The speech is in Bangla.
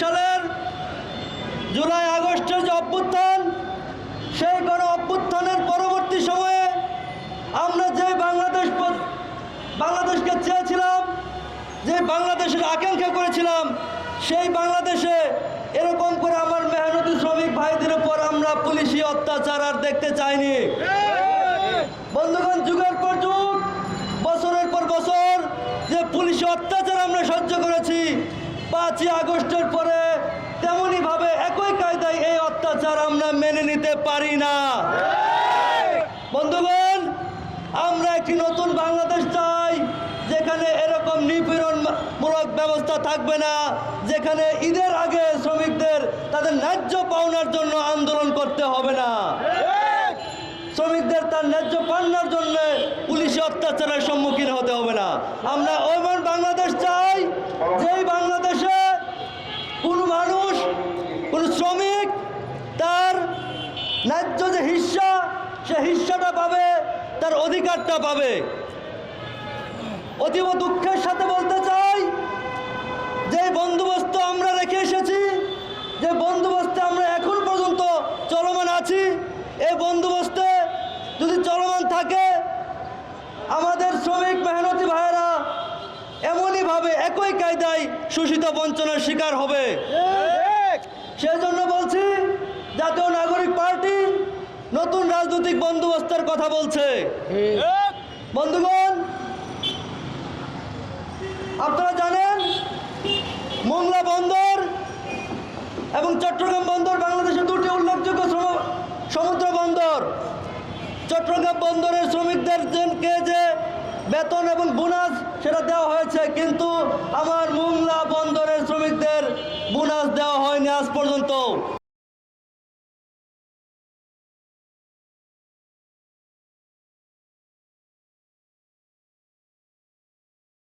সালের জুলাই আগস্টের যে অভ্যুত্থান সেই গণ অভ্যুত্থানের পরবর্তী সময়ে আমরা যে বাংলাদেশ বাংলাদেশকে চেয়েছিলাম যে বাংলাদেশের আকাঙ্ক্ষা করেছিলাম সেই বাংলাদেশে এরকম করে আমার মেহনতি শ্রমিক ভাইদের উপর আমরা পুলিশি অত্যাচার আর দেখতে চাইনি। বন্ধুগণ যুগের পাঁচই আগস্টের পরে তেমনই ভাবে একই কায়দায় এই অত্যাচার আমরা মেনে নিতে পারি না। বন্ধুগণ, আমরা একটি নতুন বাংলাদেশ চাই, যেখানে এরকম নিপীড়নমূলক ব্যবস্থা থাকবে না, যেখানে ঈদের আগে শ্রমিকদের তাদের ন্যায্য পাওনার জন্য আন্দোলন করতে হবে না। শ্রমিকদের তার ন্যায্য পাওনার জন্য পুলিশি অত্যাচারের সম্মুখীন হতে হবে না। আমরা শ্রমিক তার ন্যায্য যে হিস্সা সে হিস্সাটা পাবে তার অধিকারটা পাবে। অতীব দুঃখের সাথে বলতে চাই যে বন্দোবস্ত আমরা রেখে এসেছি যে বন্দোবস্তে আমরা এখন পর্যন্ত চলমান আছি এই বন্দোবস্তে যদি চলমান থাকে আমাদের শ্রমিক মেহনতি ভাইয়েরা এমনইভাবে একই কায়দায় শোষিত বঞ্চনার শিকার হবে। সেই জন্য বলছি জাতীয় নাগরিক পার্টি নতুন রাজনৈতিক বন্দোবস্তের কথা বলছে। বন্ধুগণ আপনারা জানেন মোংলা বন্দর এবং চট্টগ্রাম বন্দর বাংলাদেশের দুটি উল্লেখযোগ্য সমুদ্র বন্দর। চট্টগ্রাম বন্দরের শ্রমিকদেরকে যে বেতন এবং বোনাস সেটা দেওয়া হয়েছে কিন্তু আমার মোংলা বন্দরের